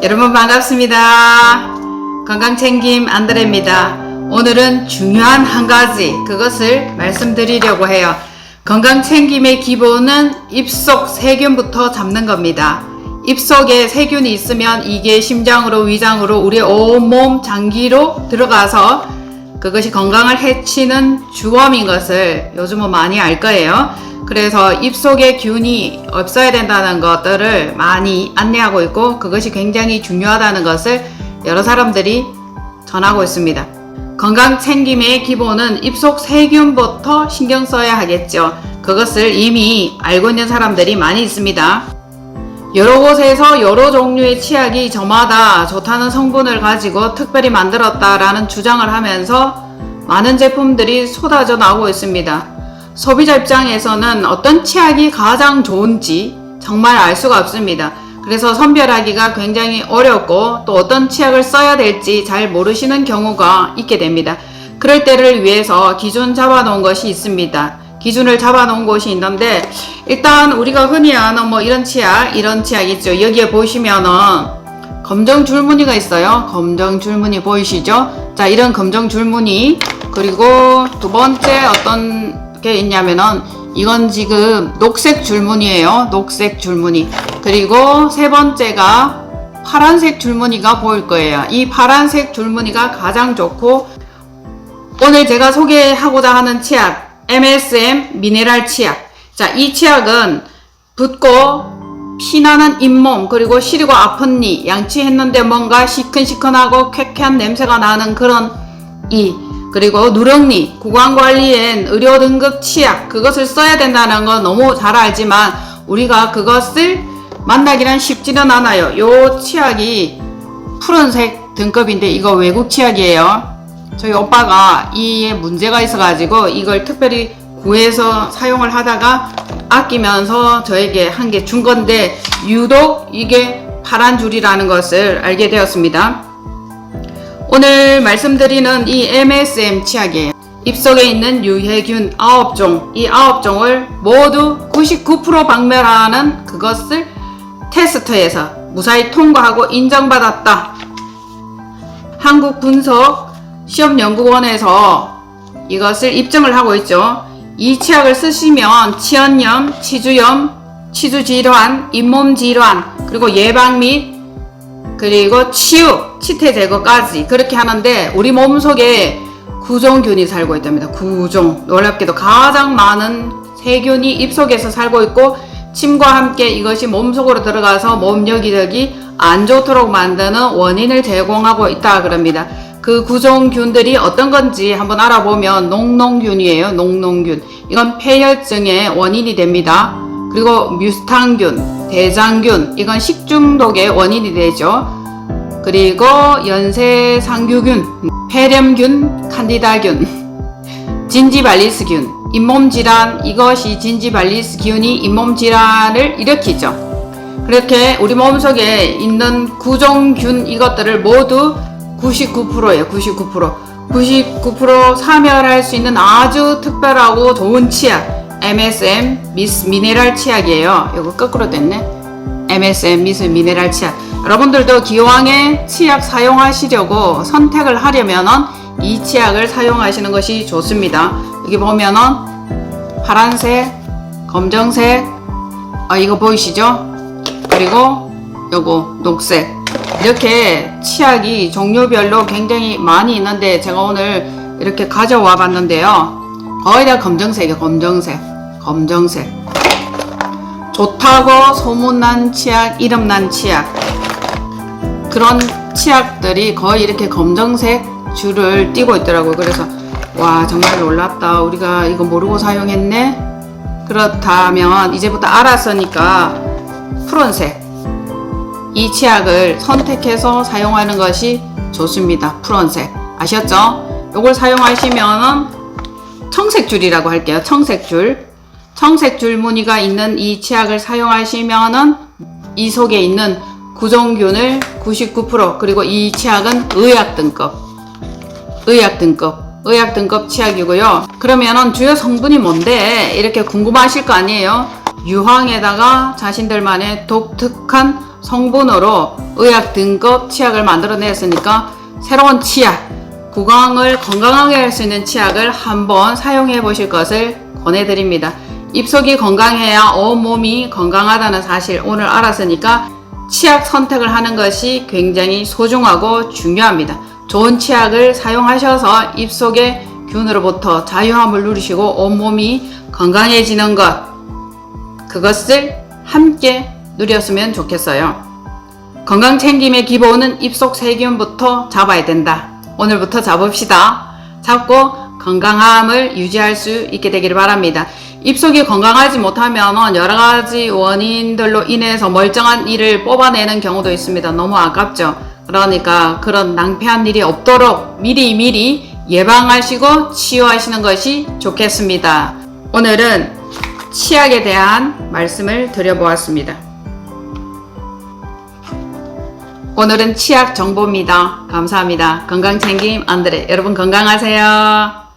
여러분 반갑습니다. 건강챙김 안드레입니다. 오늘은 중요한 한 가지 그것을 말씀드리려고 해요. 건강챙김의 기본은 입속 세균부터 잡는 겁니다. 입속에 세균이 있으면 이게 심장으로 위장으로 우리 온몸 장기로 들어가서 그것이 건강을 해치는 주범인 것을 요즘은 많이 알 거예요. 그래서 입속에 균이 없어야 된다는 것들을 많이 안내하고 있고 그것이 굉장히 중요하다는 것을 여러 사람들이 전하고 있습니다. 건강 챙김의 기본은 입속 세균부터 신경 써야 하겠죠. 그것을 이미 알고 있는 사람들이 많이 있습니다. 여러 곳에서 여러 종류의 치약이 저마다 좋다는 성분을 가지고 특별히 만들었다라는 주장을 하면서 많은 제품들이 쏟아져 나오고 있습니다. 소비자 입장에서는 어떤 치약이 가장 좋은지 정말 알 수가 없습니다. 그래서 선별하기가 굉장히 어렵고 또 어떤 치약을 써야 될지 잘 모르시는 경우가 있게 됩니다. 그럴 때를 위해서 기준 잡아놓은 것이 있습니다. 기준을 잡아놓은 곳이 있는데 일단 우리가 흔히 아는 뭐 이런 치약, 이런 치약 있죠. 여기에 보시면은 검정 줄무늬가 있어요. 검정 줄무늬 보이시죠? 자, 이런 검정 줄무늬 그리고 두 번째 어떤 게 있냐면은 이건 지금 녹색 줄무늬예요. 녹색 줄무늬. 그리고 세 번째가 파란색 줄무늬가 보일 거예요. 이 파란색 줄무늬가 가장 좋고 오늘 제가 소개하고자 하는 치약 MSM 미네랄 치약. 자, 이 치약은 붓고 피나는 잇몸 그리고 시리고 아픈 니 양치했는데 뭔가 시큰시큰하고 쾌쾌한 냄새가 나는 그런 이 그리고 누렁니 구강관리엔 의료 등급 치약 그것을 써야 된다는 건 너무 잘 알지만 우리가 그것을 만나기란 쉽지는 않아요. 요 치약이 푸른색 등급인데 이거 외국 치약이에요. 저희 오빠가 이에 문제가 있어가지고 이걸 특별히 구해서 사용을 하다가 아끼면서 저에게 한 개 준 건데 유독 이게 파란 줄이라는 것을 알게 되었습니다. 오늘 말씀드리는 이 MSM 치약이에요. 입속에 있는 유해균 9종, 이 9종을 모두 99% 박멸하는 그것을 테스트에서 무사히 통과하고 인정받았다. 한국 분석 시험연구원에서 이것을 입증을 하고 있죠. 이 치약을 쓰시면 치연염, 치주염, 치주질환, 잇몸질환, 그리고 예방 및 그리고 치유, 치태 제거까지 그렇게 하는데 우리 몸 속에 구종균이 살고 있답니다. 구종. 놀랍게도 가장 많은 세균이 입속에서 살고 있고 침과 함께 이것이 몸속으로 들어가서 몸 여기저기 안 좋도록 만드는 원인을 제공하고 있다 그럽니다. 그 구종균들이 어떤 건지 한번 알아보면 농농균이에요. 농농균. 이건 폐혈증의 원인이 됩니다. 그리고 뮤스탄균, 대장균, 이건 식중독의 원인이 되죠. 그리고 연쇄상규균, 폐렴균, 칸디다균, 진지발리스균, 잇몸질환, 이것이 진지발리스균이 잇몸질환을 일으키죠. 그렇게 우리 몸속에 있는 구종균 이것들을 모두 99%예요. 99%. 99% 사멸할 수 있는 아주 특별하고 좋은 치약. MSM 미스 미네랄 치약이에요. 이거 거꾸로 됐네. MSM 미스 미네랄 치약. 여러분들도 기왕에 치약 사용하시려고 선택을 하려면은 이 치약을 사용하시는 것이 좋습니다. 여기 보면은 파란색, 검정색, 아 이거 보이시죠? 그리고 요거 녹색 이렇게 치약이 종류별로 굉장히 많이 있는데 제가 오늘 이렇게 가져와 봤는데요. 거의 다 검정색이에요. 검정색. 검정색. 좋다고 소문난 치약, 이름난 치약. 그런 치약들이 거의 이렇게 검정색 줄을 띄고 있더라고요. 그래서 와 정말 놀랍다. 우리가 이거 모르고 사용했네. 그렇다면 이제부터 알았으니까 푸른색 이 치약을 선택해서 사용하는 것이 좋습니다. 푸른색. 아셨죠? 이걸 사용하시면은 청색줄이라고 할게요. 청색줄. 청색줄 무늬가 있는 이 치약을 사용하시면은 이 속에 있는 구종균을 99% 그리고 이 치약은 의약 등급. 의약 등급. 의약 등급 치약이고요. 그러면은 주요 성분이 뭔데? 이렇게 궁금하실 거 아니에요? 유황에다가 자신들만의 독특한 성분으로 의학 등급 치약을 만들어냈으니까 새로운 치약, 구강을 건강하게 할 수 있는 치약을 한번 사용해 보실 것을 권해드립니다. 입속이 건강해야 온몸이 건강하다는 사실 오늘 알았으니까 치약 선택을 하는 것이 굉장히 소중하고 중요합니다. 좋은 치약을 사용하셔서 입속의 균으로부터 자유함을 누리시고 온몸이 건강해지는 것, 그것을 함께 누렸으면 좋겠어요. 건강 챙김의 기본은 입속 세균부터 잡아야 된다. 오늘부터 잡읍시다. 잡고 건강함을 유지할 수 있게 되기를 바랍니다. 입속이 건강하지 못하면 여러 가지 원인들로 인해서 멀쩡한 이를 뽑아내는 경우도 있습니다. 너무 아깝죠. 그러니까 그런 낭패한 일이 없도록 미리미리 예방하시고 치유하시는 것이 좋겠습니다. 오늘은 치약에 대한 말씀을 드려보았습니다. 오늘은 치약 정보입니다. 감사합니다. 건강 챙김 안드레. 여러분 건강하세요.